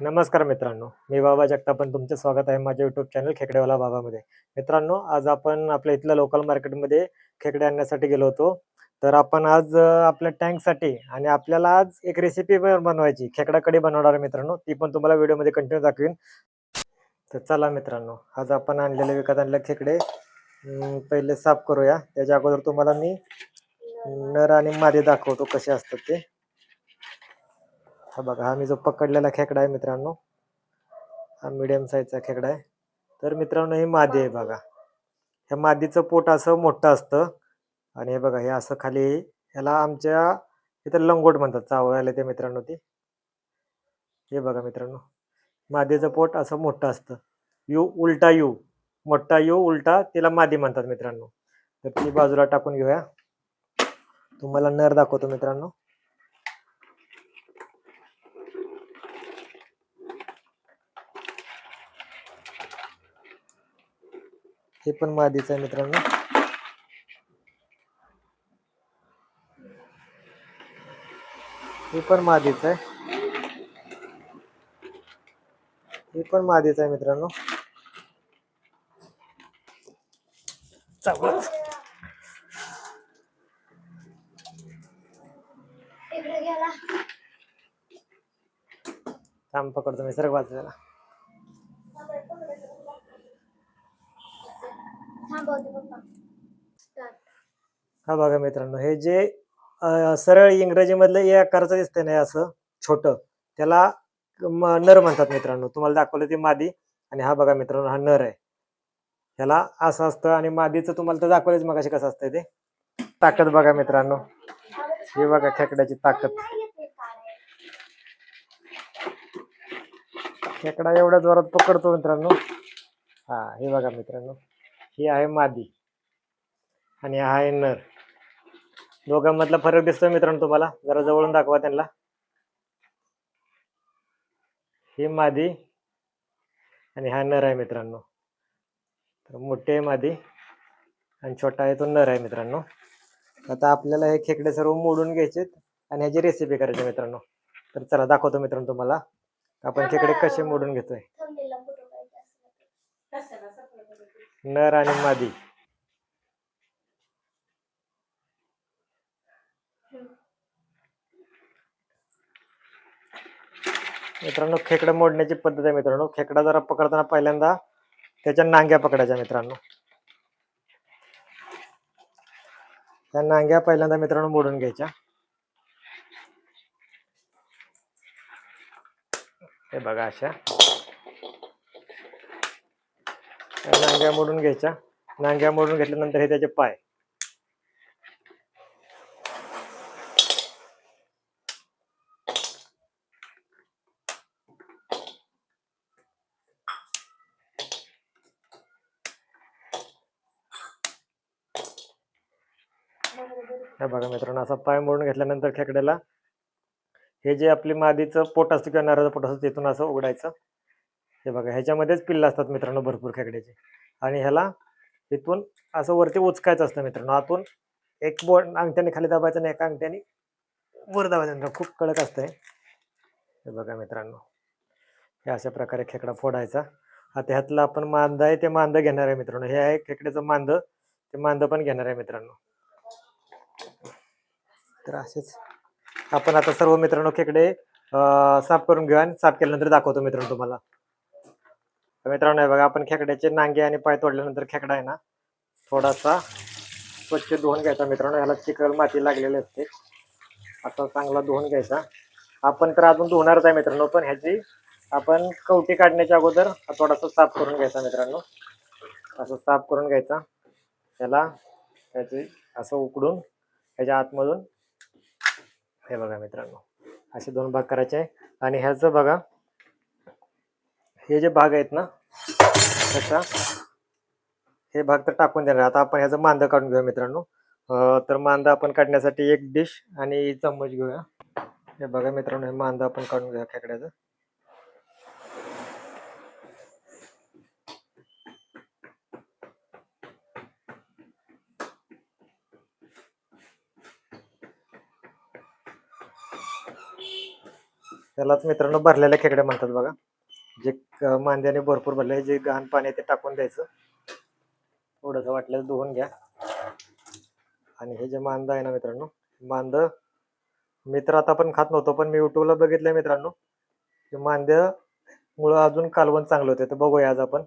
नमस्कार मित्रांनो मी बाबा जगतापन तुमचं स्वागत आहे माझ्या युट्यूब चॅनल खेकडेवाला बाबामध्ये. मित्रांनो आज आपण आपल्या इथल्या लोकल मार्केटमध्ये खेकडे आणण्यासाठी गेलो होतो. तर आपण आज आपल्या टँकसाठी आणि आपल्याला आज एक रेसिपी बनवायची खेकडा कडी बनवणार आहे मित्रांनो ती पण तुम्हाला व्हिडिओमध्ये कंटिन्यू दाखवीन. तर चला मित्रांनो आज आपण आणलेले विकत आणले खेकडे पहिले साफ करूया. त्याच्या अगोदर तुम्हाला मी नर आणि मादी दाखवतो कसे असतात ते. हा बघा हा मी जो पकडलेला खेकडा आहे मित्रांनो हा मिडियम साईजचा खेकडा आहे. तर मित्रांनो हे मादी आहे बघा. ह्या मादीचं पोट असं मोठं असतं आणि हे बघा हे असं खाली ह्याला आमच्या इथं लंगोट म्हणतात चावळायला ते मित्रांनो ते. हे बघा मित्रांनो मादीचं पोट असं मोठं असतं. यू उलटा यू मोठा यू उलटा तिला मादी म्हणतात मित्रांनो. तर ती बाजूला टाकून घेऊया. तुम्हाला नर दाखवतो मित्रांनो. हे पण मादीचं आहे मित्रांनो. हे पण मादीचं आहे. हे पण मादीचं आहे मित्रांनो. गेला. थांब पकडतो मी. सरक वाचलेला हा बघा मित्रांनो हे जे सरळ सरळ इंग्रजीमधलं ए आकाराचं दिसतंय ना हे असं छोट त्याला नर म्हणतात मित्रांनो. तुम्हाला दाखवलं ते मादी आणि हा बघा मित्रांनो हा नर आहे. ह्याला असं असतं आणि मादीचं तुम्हाला तर दाखवलंच मग कसं असतंय ते. ताकद बघा मित्रांनो. हे बघा खेकड्याची ताकद. खेकडा एवढ्या जोरात पकडतो मित्रांनो. हा हे बघा मित्रांनो. ही आहे मादी आणि हा आहे नर. दोघांमधला फरक दिसतोय मित्रांनो तुम्हाला. जरा जवळून दाखवा त्यांना. ही मादी आणि हा नर आहे मित्रांनो. तर मोठी आहे मादी आणि छोटा आहे तो नर आहे मित्रांनो. आता आपल्याला हे खेकडे सर्व मोडून घ्यायचे आणि ह्याची रेसिपी करायची मित्रांनो. तर चला दाखवतो मित्रांनो तुम्हाला. आपण खेकडे कसे मोडून घेतोय थंबनेलला फोटो पाहिजे असलं नर आणि मादी. मित्रांनो खेकडं मोडण्याची पद्धत आहे मित्रांनो. खेकडा जरा पकडताना पहिल्यांदा त्याच्या नांग्या पकडायच्या मित्रांनो. त्या नांग्या पहिल्यांदा मित्रांनो मोडून घ्यायच्या. हे बघा अशा. नांग्या मोडून घ्यायच्या. नांग्या मोडून घेतल्यानंतर हे त्याचे पाय. हे बघा मित्रांनो असा पाय मोडून घेतल्यानंतर खेकड्याला हे जे आपली मादीचं पोट असतं किंवा नारळाचं पोट असतं तिथून असं उघडायचं. हे बघा ह्याच्यामध्येच पिल्लं असतात मित्रांनो भरपूर खेकड्याचे. आणि ह्याला इथून असं वरती उचकायचं असतं मित्रांनो. आतून एक बोट अंगठ्याने खाली दाबायचं आणि एका अंगठ्याने वर दाबायचं. खूप कडक असतंय. हे बघा मित्रांनो. हे अशा प्रकारे खेकडा फोडायचा. आता ह्यातलं आपण मांद आहे ते मांद घेणार आहे मित्रांनो. हे आहे खेकड्याचं मांद. ते मांद पण घेणार आहे मित्रांनो. तर असेच आपण आता सर्व मित्रांनो खेकडे साफ करून घेऊ आणि साफ केल्यानंतर दाखवतो मित्रांनो तुम्हाला. तर मित्रांनो हे बघा आपण खेकड्याचे नांगे आणि पाय तोडल्यानंतर खेकडा आहे ना थोडासा स्वच्छ धुवून घ्यायचा मित्रांनो. ह्याला चिकल माती लागलेली असते. असा चांगला धुवून घ्यायचा. आपण तर अजून धुवणारच आहे मित्रांनो पण ह्याची आपण कवटी काढण्याच्या अगोदर थोडासा साफ करून घ्यायचा मित्रांनो. असं साफ करून घ्यायचा. त्याला त्याची असं उकडून ह्याच्या आतमधून हे बघा मित्रांनो असे दोन भाग करायचे आहे. आणि ह्याचं बघा हे जे भाग आहेत ना अच्छा हे भाग तर टाकून देणार. आता आपण ह्याचं मांदा काढून घेऊया मित्रांनो. तर मांदा आपण काढण्यासाठी एक डिश आणि चम्मच घेऊया. हे बघा मित्रांनो हे मांदा आपण काढून घेऊया खेकड्याचं. त्यालाच मित्रांनो भरलेल्या खेकड्या म्हणतात बघा. जे क- मांद्याने भरपूर भरले जे घाण पाणी आहे ते टाकून द्यायचं. थोडंसं वाटल्यास धुवून घ्या. आणि हे जे मांद आहे ना मित्रांनो मांद मी तर आता पण खात नव्हतो पण मी युट्यूबला बघितलंय मित्रांनो की मांद मुळं अजून कालवण चांगलं होते. तर बघूया आज आपण.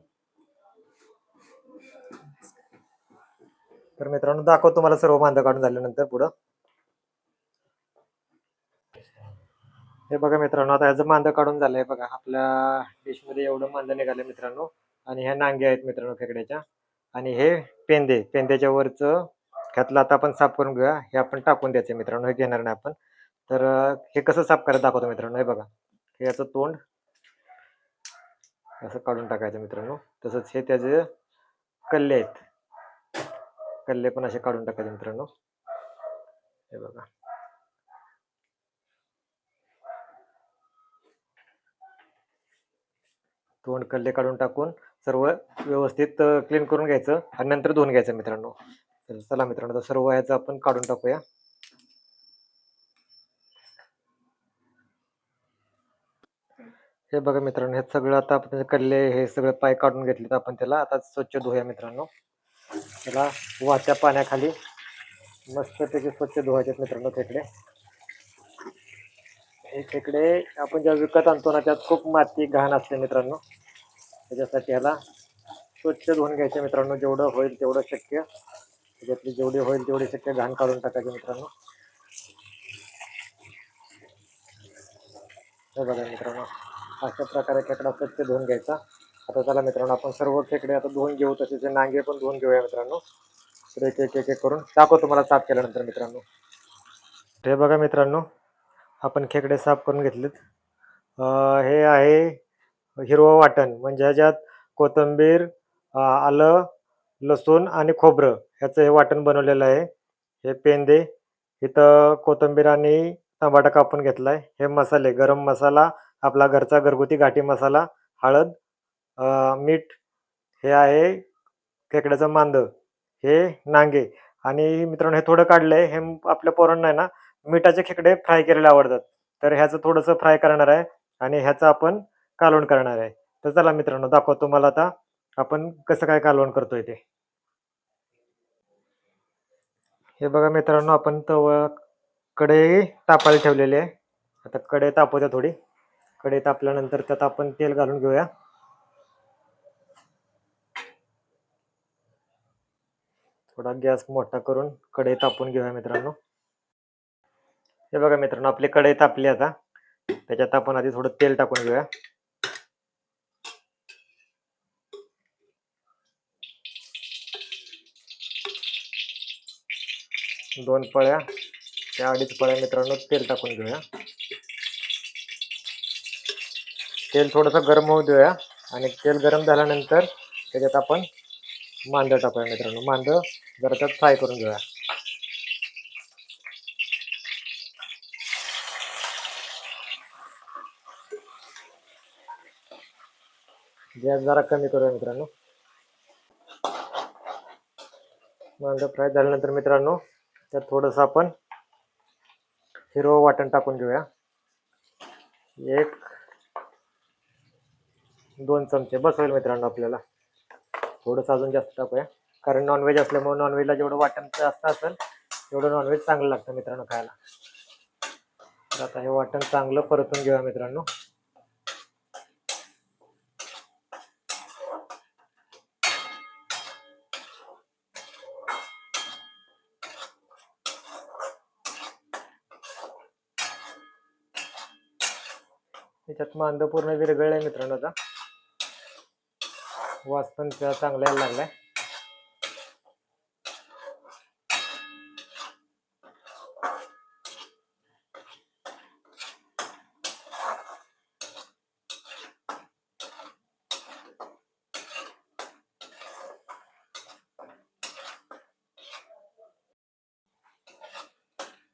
तर मित्रांनो दाखवतो तुम्हाला सर्व मांदा काढून झाल्यानंतर पुढं. हे बघा मित्रांनो आता ह्याचं मांदं काढून झालंय बघा. आपल्या डिशमध्ये एवढं मांदं निघालं मित्रांनो. आणि ह्या नांगे आहेत मित्रांनो खेकड्याच्या. आणि हे पेंदे पेंद्याच्या वरचं ह्यातलं आता आपण साफ करून घेऊया. हे आपण टाकून द्यायचं मित्रांनो हे घेणार नाही आपण. तर हे कसं साफ करायचं दाखवतो मित्रांनो हे बघा. हे याचं तोंड असं काढून टाकायचं मित्रांनो. तसंच हे त्याचे कल्ले आहेत. कल्ले पण असे काढून टाकायचे मित्रांनो. हे बघा. तोंड कल्ले काढून टाकून सर्व व्यवस्थित क्लीन करून घ्यायचं आणि नंतर धुवून घ्यायचं मित्रांनो. तर चला मित्रांनो तर सर्व ह्याचं आपण काढून टाकूया. हे बघा मित्रांनो हे सगळं आता आपण कल्ले हे सगळे पाय काढून घेतले तर आपण त्याला. आता स्वच्छ धुया मित्रांनो. त्याला वाहत्या पाण्याखाली मस्त त्याचे स्वच्छ धुवायचे मित्रांनो तिकडे. हे खेकडे आपण ज्या विकत आणतो ना त्यात खूप माती घाण असते मित्रांनो. त्याच्यासाठी ह्याला स्वच्छ धुवून घ्यायचे मित्रांनो. जेवढं होईल तेवढं शक्य. त्याच्यातली जेवढी होईल तेवढी शक्य घाण काढून टाकायचे मित्रांनो. हे बघा मित्रांनो. अशा प्रकारे खेकडा स्वच्छ धुवून घ्यायचा. आता चला मित्रांनो आपण सर्व खेकडे आता धुवून घेऊ. तसेच नांगे पण धुवून घेऊया मित्रांनो. तर एक एक एक एक करून. दाखव तुम्हाला साफ केल्यानंतर मित्रांनो. हे बघा मित्रांनो. आपण खेकडे साफ करून घेतलेत. हे आहे हिरवं वाटण म्हणजे ह्याच्यात कोथिंबीर आलं लसूण आणि खोबरं ह्याचं हे वाटण बनवलेलं आहे. हे पेंदे इथं कोथिंबीर आणि टमाटा कापून घेतला आहे हे मसाले गरम मसाला आपला घरचा घरगुती घाटी मसाला हळद मीठ हे आहे खेकड्याचं मांद हे नांगे. आणि मित्रांनो हे थोडं काढलं आहे हे आपल्या पोरांना आहे ना मिठाचे खेकडे फ्राय केलेले आवडतात. तर ह्याचं थोडंसं फ्राय करणार आहे आणि ह्याचं आपण कालवण करणार आहे. तर चला मित्रांनो दाखवतो मला आता आपण कसं काय कालवण करतोय ते. हे बघा मित्रांनो आपण तव कढई तापायला ठेवलेली आहे. आता कढई तापवत्या थोडी. कढई तापल्यानंतर त्यात आपण तेल घालून घेऊया. थोडा गॅस मोठा करून कढई तापून घेऊया मित्रांनो. हे बघा मित्रांनो आपली कढई तापली आता. त्याच्यात आपण आधी थोडं तेल टाकून घेऊया. दोन पळ्या त्या अडीच पळ्या मित्रांनो तेल टाकून घेऊया. तेल थोडंसं गरम होऊ देऊया. आणि तेल गरम झाल्यानंतर त्याच्यात आपण मांद टाकूया मित्रांनो. मांद जरा त्यात फ्राय करून घेऊया. गॅस जरा कमी करूया मित्रांनो. मांडं फ्राय झाल्यानंतर मित्रांनो त्यात थोडंसं आपण हिरवं वाटण टाकून घेऊया. एक दोन चमचे. बस होईल मित्रांनो आपल्याला. थोडंसं अजून जास्त टाकूया. कारण नॉनव्हेज असल्यामुळे नॉनव्हेजला जेवढं वाटण जास्त असेल तेवढं नॉनव्हेज चांगलं लागतं मित्रांनो खायला. तर आता हे वाटण चांगलं परतून घेऊया मित्रांनो. त्याच्यात मांद पूर्ण विरघळलंय मित्रांनो आता. वास पण त्या चांगला यायला लागलाय.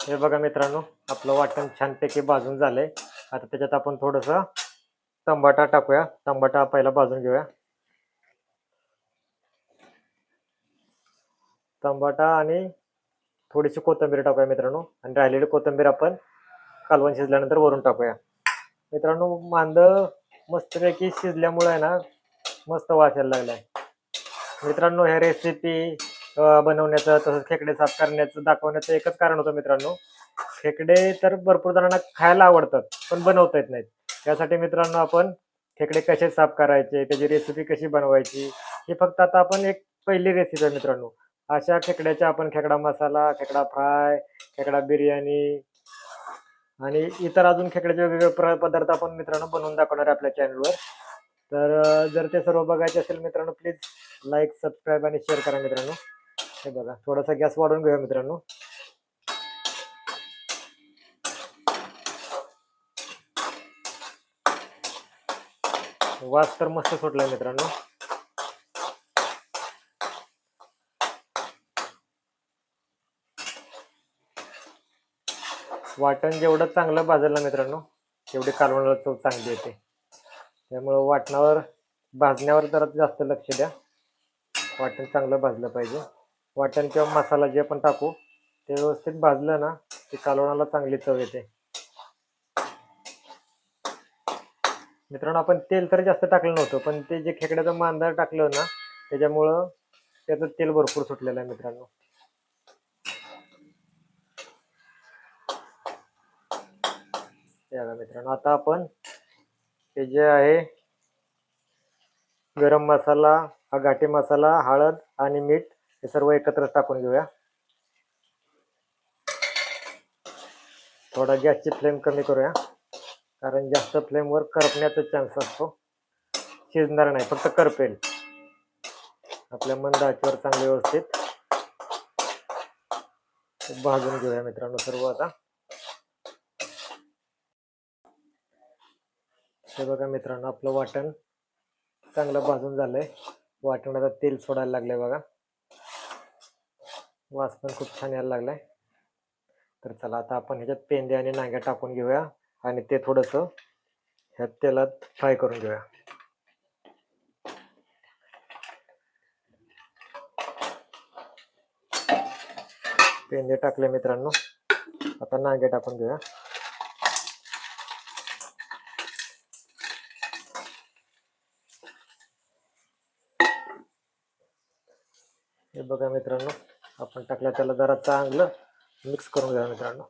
हे बघा मित्रांनो आपलं वाटण छानपैकी भाजून झालंय. आता त्याच्यात आपण थोडंसं तंबाटा टाकूया. तंबाटा पहिला भाजून घेऊया. तंबाटा आणि थोडीशी कोथिंबीर टाकूया मित्रांनो. आणि राहिलेली कोथिंबीर आपण कालवण शिजल्यानंतर वरून टाकूया. मित्रांनो मांद मस्तपैकी शिजल्यामुळे आहे ना मस्त वाचायला यायला लागलाय. मित्रांनो ह्या रेसिपी बनवण्याचं तसंच खेकडे साफ करण्याचं दाखवण्याचं एकच कारण होतं मित्रांनो. खेकडे तर भरपूर जणांना खायला आवडतात पण बनवता येत नाहीत. त्यासाठी मित्रांनो आपण खेकडे कसे साफ करायचे त्याची रेसिपी कशी बनवायची ही फक्त आता आपण एक पहिली रेसिपी आहे मित्रांनो. अशा खेकड्याच्या आपण खेकडा मसाला खेकडा फ्राय खेकडा बिर्याणी आणि इतर अजून खेकड्याचे वेगवेगळे प्र- पदार्थ आपण मित्रांनो बनवून दाखवणार आहे आपल्या चॅनलवर तर जर ते सर्व बघायचे असेल मित्रांनो प्लीज लाईक सबस्क्राईब आणि शेअर करा मित्रांनो. हे बघा थोडासा गॅस वाढवून घेऊया मित्रांनो. वास तर मस्त सुटलाय मित्रांनो. वाटण जेवढं चांगलं भाजलं मित्रांनो तेवढी कालवणाला चव चांगली येते. त्यामुळं वाटणावर भाजण्यावर जरा जास्त लक्ष द्या. वाटण चांगलं भाजलं पाहिजे. वाटण किंवा मसाला जे आपण टाकू ते व्यवस्थित भाजलं ना ते कालवणाला चांगली चव येते. मित्रांनो आपण तेल तर जास्त टाकलं नव्हतं पण ते जे खेकड्याचं मांदार टाकलं ना त्याच्यामुळं त्याचं तेल भरपूर सुटलेलं आहे मित्रांनो. मित्रांनो आता आपण हे जे आहे गरम मसाला हा घाटे मसाला हळद आणि मीठ हे सर्व एकत्र टाकून घेऊया. थोडा गॅसची फ्लेम कमी करूया. कारण जास्त फ्लेमवर करपण्याचा चान्स असतो. शिजणार नाही फक्त करपेल. आपल्या मंद आचवर चांगले व्यवस्थित. भाजून घेऊया मित्रांनो सर्व आता. हे बघा मित्रांनो आपलं वाटण चांगलं भाजून झालंय. वाटणाला तेल सोडायला लागलंय बघा. वास पण खूप छान यायला लागलाय. तर चला आता आपण ह्याच्यात पेंदे आणि नांग्या टाकून घेऊया. आणि ते थोडंसं ह्या तेलात फ्राय करून घेऊया. पेंदे टाकले मित्रांनो. आता नांगे टाकून घेऊया. हे बघा मित्रांनो आपण टाकल्या त्याला जरा चांगलं मिक्स करून घ्या मित्रांनो.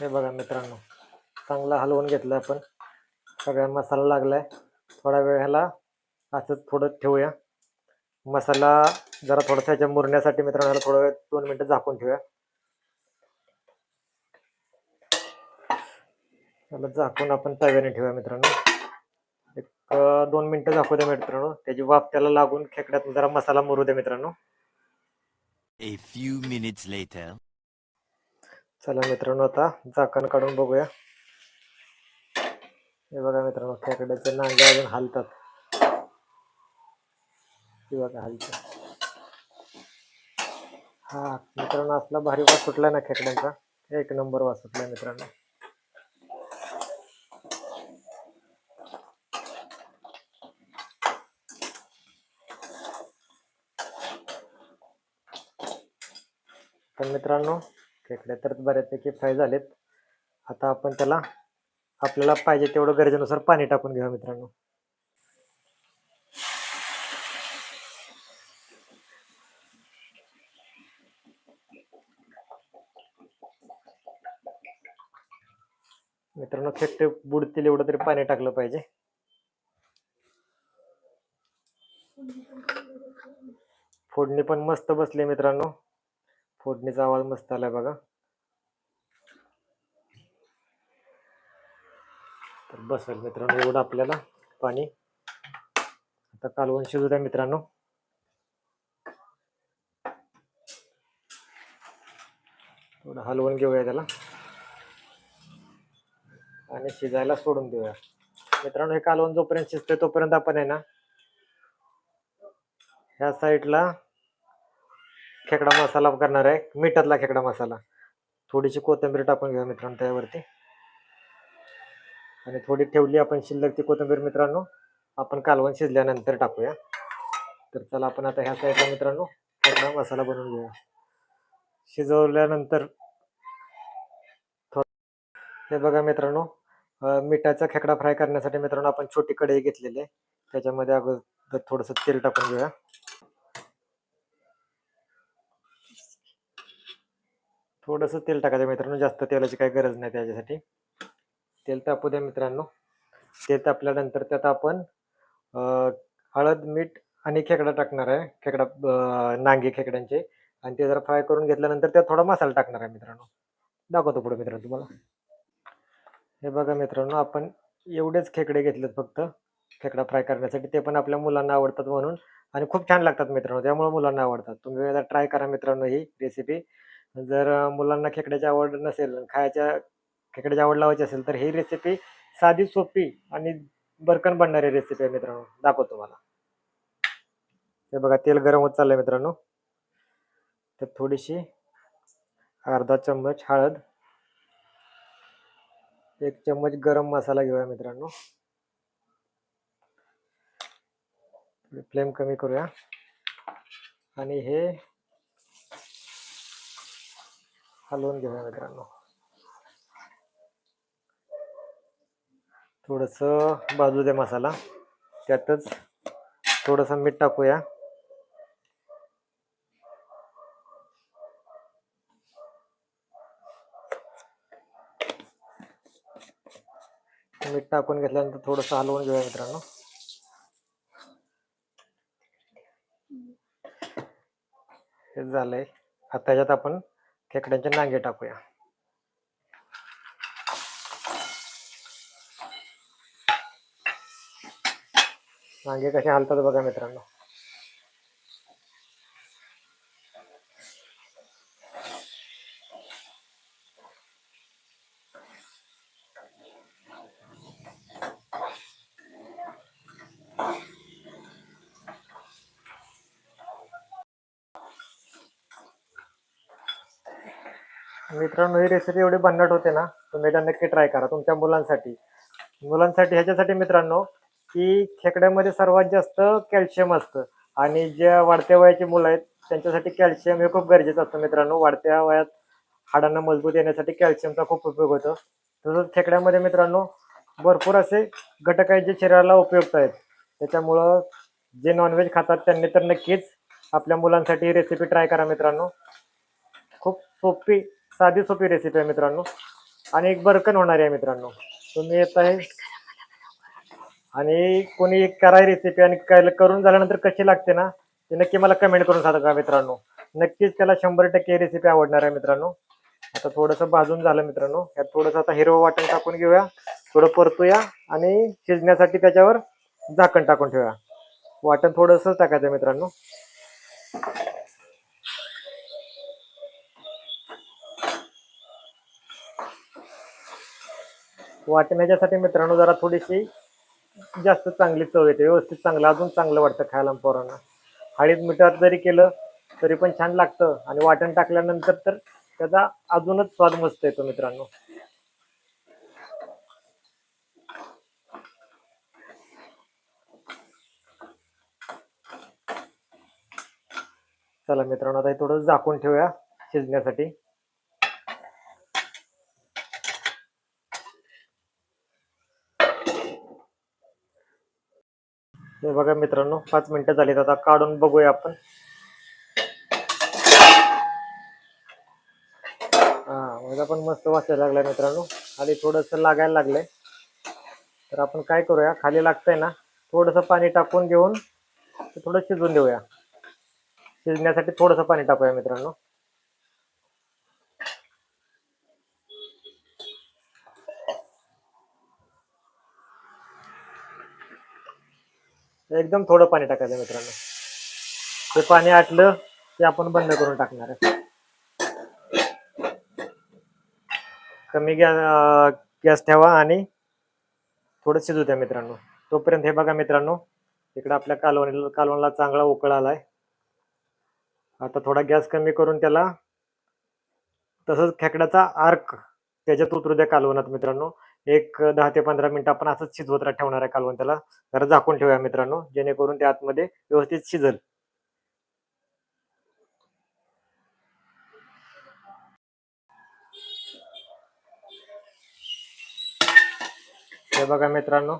हे बघा मित्रांनो चांगला हलवून घेतलं आपण. सगळा मसाला लागलाय. थोडा वेळ ह्याला असंच थोडं ठेवूया. मसाला जरा थोडासा ह्याच्या मुरण्यासाठी मित्रांनो ह्याला थोडं वेळ दोन मिनटं झाकून ठेवूया. त्याला झाकून आपण तव्याने ठेवूया मित्रांनो. एक दोन मिनटं झाकू द्या मित्रांनो. त्याची वाफ त्याला लागून खेकड्यात जरा मसाला मुरू द्या मित्रांनो. A few minutes later. चला मित्रांनो आता झाकण काढून बघूया. हे बघा मित्रांनो खेकड्याचे नांगे अजून हालतात. हे बघा हालतात हा मित्रांनो असला भारी वास सुटला ना खेकड्यांचा. एक नंबर वास सुटला मित्रांनो. तर मित्रांनो खेकडे तर बऱ्यापैकी फ्राय झालेत. आता आपण त्याला आपल्याला पाहिजे तेवढं गरजेनुसार पाणी टाकून घेऊ मित्रांनो. मित्रांनो खेकडे बुडतील एवढं तरी पाणी टाकलं पाहिजे. फोडणी पण मस्त बसली मित्रांनो. फोडणीचा आवाज मस्त आलाय बघा. तर बसेल मित्रांनो एवढं आपल्याला पाणी. आता कालवण शिजू द्या मित्रांनो. थोडं हलवून घेऊया त्याला. आणि शिजायला सोडून देऊया. मित्रांनो हे कालवण जोपर्यंत शिजतंय तोपर्यंत आपण आहे ना ह्या साईडला खेकडा मसाला करणार आहे. मिठातला खेकडा मसाला. थोडीशी कोथिंबीर टाकून घेऊया मित्रांनो त्यावरती. आणि थोडी ठेवली आपण शिल्लक ती कोथिंबीर मित्रांनो. आपण कालवण शिजल्यानंतर टाकूया. तर चला आपण आता ह्या साईडला मित्रांनो खेकडा मसाला बनवून घेऊया. शिजवल्यानंतर हे बघा मित्रांनो मिठाचा खेकडा फ्राय करण्यासाठी मित्रांनो आपण छोटी कढई घेतलेली आहे. त्याच्यामध्ये अगोदर थोडंसं तेल टाकून घेऊया. थोडंसं तेल टाकायचं मित्रांनो. जास्त तेलाची काही गरज नाही त्याच्यासाठी. तेल तापू द्या मित्रांनो. तेल तापल्यानंतर त्यात आपण हळद मीठ आणि खेकडा टाकणार आहे. खेकडा नांगे खेकड्यांचे. आणि ते जरा फ्राय करून घेतल्यानंतर त्यात थोडा मसाला टाकणार आहे मित्रांनो. दाखवतो पुढे मित्रांनो तुम्हाला. हे बघा मित्रांनो आपण एवढेच खेकडे घेतलेत फक्त. खेकडा फ्राय करण्यासाठी. ते पण आपल्या मुलांना आवडतात म्हणून. आणि खूप छान लागतात मित्रांनो. त्यामुळे मुलांना आवडतात. तुम्ही एकदा ट्राय करा मित्रांनो ही रेसिपी जर मुलांना खेकड्याची आवड नसेल खायच्या खेकड्याची आवड लावायची असेल तर ही रेसिपी साधी सोपी आणि बरकन बनणारी रेसिपी आहे मित्रांनो. दाखवतो तुम्हाला. हे बघा तेल गरम होत चाललंय मित्रांनो. तर थोडीशी अर्धा चम्मच हळद एक चम्मच गरम मसाला घेऊया मित्रांनो. फ्लेम कमी करूया. आणि हे हलवून घेऊया मित्रांनो. थोडस बाजू दे मसाला. त्यातच थोडस मीठ टाकूया. मीठ टाकून घेतल्यानंतर थोडस हलवून घेऊया मित्रांनो. हे झालंय. आता ह्याच्यात आपण खेकड्यांचे नांगे टाकूया. नांगे कसे हलतात बघा मित्रांनो. मित्रांनो ही रेसिपी एवढी भन्नाट होते ना तुम्ही एकदा नक्की ट्राय करा तुमच्या मुलांसाठी. मुलांसाठी ह्याच्यासाठी मित्रांनो की खेकड्यामध्ये सर्वात जास्त कॅल्शियम असतं. आणि ज्या वाढत्या वयाची मुलं आहेत त्यांच्यासाठी कॅल्शियम हे खूप गरजेचं असतं मित्रांनो. वाढत्या वयात हाडांना मजबूत येण्यासाठी कॅल्शियमचा खूप उपयोग होतो. तसंच खेकड्यामध्ये मित्रांनो भरपूर असे घटक आहेत जे शरीराला उपयुक्त आहेत. त्याच्यामुळं जे नॉनव्हेज खातात त्यांनी तर नक्कीच आपल्या मुलांसाठी ही रेसिपी ट्राय करा मित्रांनो. खूप सोपी साधी सोपी रेसिपी आहे मित्रांनो. आणि एक बरकन होणारी आहे मित्रांनो. तुम्ही येत आहे. आणि कोणी कराय रेसिपी आणि काय- करून झाल्यानंतर कशी लागते ना ते नक्की मला कमेंट करून सांगा मित्रांनो. नक्कीच त्याला शंभर टक्के रेसिपी आवडणार आहे मित्रांनो. आता थोडंसं भाजून झालं मित्रांनो. यात थोडंसं आता हिरवं वाटण टाकून घेऊया. थोडं परतूया आणि शिजण्यासाठी त्याच्यावर झाकण टाकून ठेवूया. वाटण थोडंसं टाकायचं मित्रांनो. वाटण्याच्यासाठी मित्रांनो जरा थोडीशी जास्त चांगली चव येते. व्यवस्थित चांगलं अजून चांगलं वाटतं खायला पोरांना. हळीद मिठात जरी केलं तरी पण छान लागतं. आणि वाटण टाकल्यानंतर तर त्याचा अजूनच स्वाद मस्त येतो मित्रांनो. चला मित्रांनो आता हे थोडं झाकून ठेवूया शिजण्यासाठी. हे बघा मित्रांनो पाच मिनिटं झालीत. आता काढून बघूया आपण. हा माझा पण मस्त वाचायला लागलाय मित्रांनो. खाली थोडस लागायला लागलंय. तर आपण काय करूया? खाली लागतंय ना थोडस पाणी टाकून घेऊन ते थोडं शिजवून देऊया. शिजण्यासाठी थोडस पाणी टाकूया मित्रांनो. एकदम थोडं पाणी टाकायचं मित्रांनो. ते पाणी आटलं ते आपण बंद करून टाकणार आहे. कमी गॅस गॅस ठेवा आणि थोडं शिजू द्या मित्रांनो. तोपर्यंत हे बघा मित्रांनो इकडं आपल्या कालवणीला कालवणला चांगला उकळ आलाय. आता थोडा गॅस कमी करून त्याला तसंच खेकड्याचा आर्क त्याच्यात उतरू द्या कालवनात मित्रांनो. एक दहा ते पंधरा मिनिटं आपण असंच शिजवत ठेवणार आहे कालवण त्याला जरा झाकून ठेवूया मित्रांनो जेणेकरून ते आतमध्ये व्यवस्थित शिजल. हे बघा मित्रांनो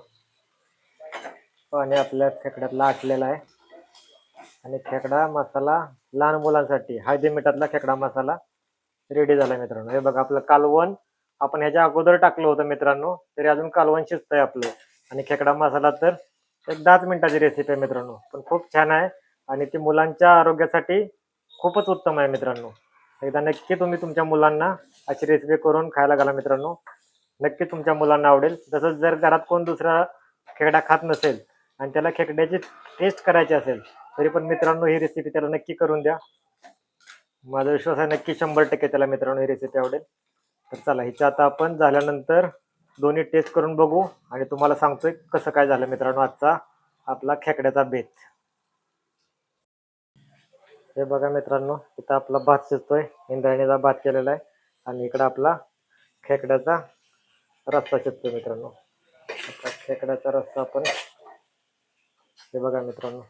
पाणी आपल्या खेकड्यातला आटलेला आहे. आणि खेकडा मसाला लहान मुलांसाठी हळदी मिठातला खेकडा मसाला रेडी झाला मित्रांनो. हे बघा आपलं कालवण आपण ह्याच्या अगोदर टाकलं होतं मित्रांनो तरी अजून कालवण शिजतंय आपलं. आणि खेकडा मसाला तर एक दहाच मिनिटाची रेसिपी आहे मित्रांनो. पण खूप छान आहे आणि ती मुलांच्या आरोग्यासाठी खूपच उत्तम आहे मित्रांनो. एकदा नक्की तुम्ही तुमच्या मुलांना अशी रेसिपी करून खायला घाला मित्रांनो. नक्की तुमच्या मुलांना आवडेल. तसंच जर घरात कोण दुसरा खेकडा खात नसेल आणि त्याला खेकड्याची टेस्ट करायची असेल तरी पण मित्रांनो ही रेसिपी त्याला नक्की करून द्या. माझा विश्वास आहे नक्की शंभर टक्के त्याला मित्रांनो ही रेसिपी आवडेल. तर चला ह्याच्या आता आपण झाल्यानंतर दोन्ही टेस्ट करून बघू आणि तुम्हाला सांगतोय कसं काय झालं मित्रांनो आजचा आपला खेकड्याचा बेत. हे बघा मित्रांनो इथं आपला भात शिजतोय इंद्रायणीचा भात केलेला आहे आणि इकडं आपला खेकड्याचा रस्सा शिजतोय मित्रांनो. आता खेकड्याचा रस्सा आपण हे बघा मित्रांनो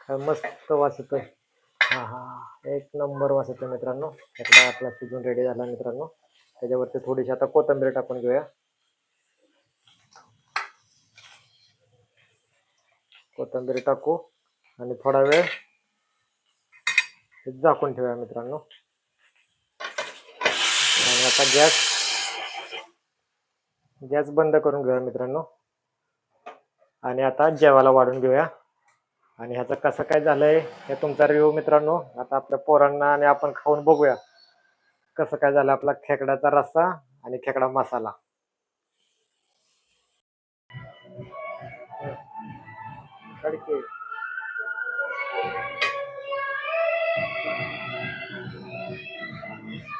काय मस्त वास येतोय. हा हा एक नंबर वास येतोय मित्रांनो. खेकडा आपला शिजून रेडी झाला मित्रांनो. त्याच्यावरती थोडीशी आता कोथंबीर टाकून घेऊया. कोथंबीर टाकू आणि थोडा वेळ झाकून ठेवूया मित्रांनो. आणि आता गॅस गॅस बंद करून घेऊया मित्रांनो. आणि आता जेवायला वाढून घेऊया. आणि ह्याचं कसं काय झालंय हे तुमचा रिव्ह्यू मित्रांनो. आता आपल्या पोरांना आणि आपण खाऊन बघूया. कसं काय झालं आपला खेकड्याचा रस्सा आणि खेकडा मसाला.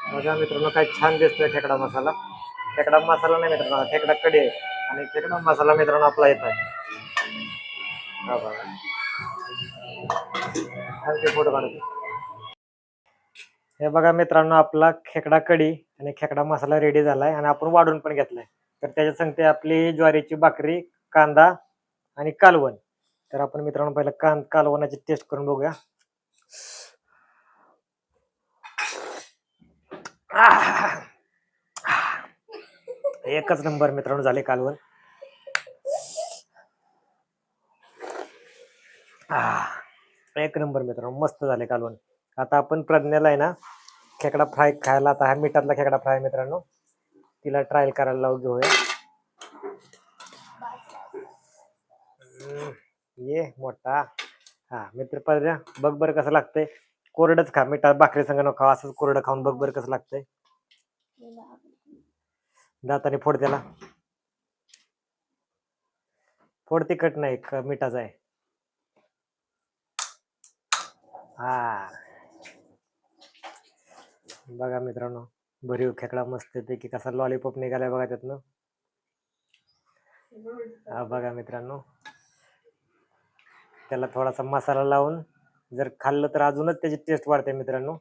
माझ्या मित्रांनो काय छान दिसतोय खेकडा मसाला. खेकडा मसाला नाही मित्रांनो खेकडा कडी आहे आणि खेकडा मसाला मित्रांनो आपला येत आहे. हा बघा. फोटो काढतो हे बघा मित्रांनो आपला खेकडा कढी आणि खेकडा मसाला रेडी झालाय आणि आपण वाढून पण घेतलाय. तर त्याच्या सांगते आपली ज्वारीची भाकरी कांदा आणि कालवण. तर आपण मित्रांनो पहिला कां कालवणाची टेस्ट करून बघूया. एकच नंबर मित्रांनो झाले कालवण. एक नंबर मित्रांनो मस्त झाले कालवण. आता आपण प्रज्ञाला आहे ना खेकडा फ्राय खायला आता हा मिठातला खेकडा फ्राय मित्रांनो. तिला ट्रायल करायला लावू घेऊया ये मोठा. हा मित्र प्रज्ञा बघ बरं कसं लागतंय. कोरडच खा मिठा भाकरी संग नको खाऊ, असंच कोरडं खाऊन बघ बरं कसं लागतंय. दाताने फोड त्याला. फोड तिखट नाही मिठाचा आहे. हा. बघा मित्रांनो भरीव खेकडा मस्तपैकी कसा लॉलीपॉप निघालाय बघा त्यातनं. हा बघा मित्रांनो. त्याला थोडासा मसाला लावून जर खाल्लं तर अजूनच त्याची टेस्ट वाढते मित्रांनो.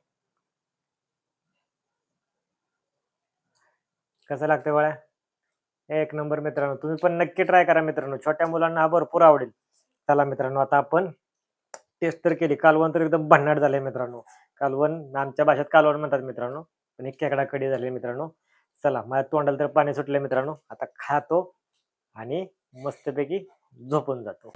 कसं लागतं बळा एक नंबर मित्रांनो. तुम्ही पण नक्की ट्राय करा मित्रांनो. छोट्या मुलांना हा भरपूर आवडेल. चला मित्रांनो आता आपण टेस्ट तर केली. कालवण तर एकदम भन्नाट झाले मित्रांनो. कालवण आमच्या भाषेत कालवण म्हणतात मित्रांनो. पण एक खेकडा कडी झाली मित्रांनो. चला माझ्या तोंडाला तर पाणी सुटलंय मित्रांनो. आता खातो आणि मस्तपैकी झोपून जातो.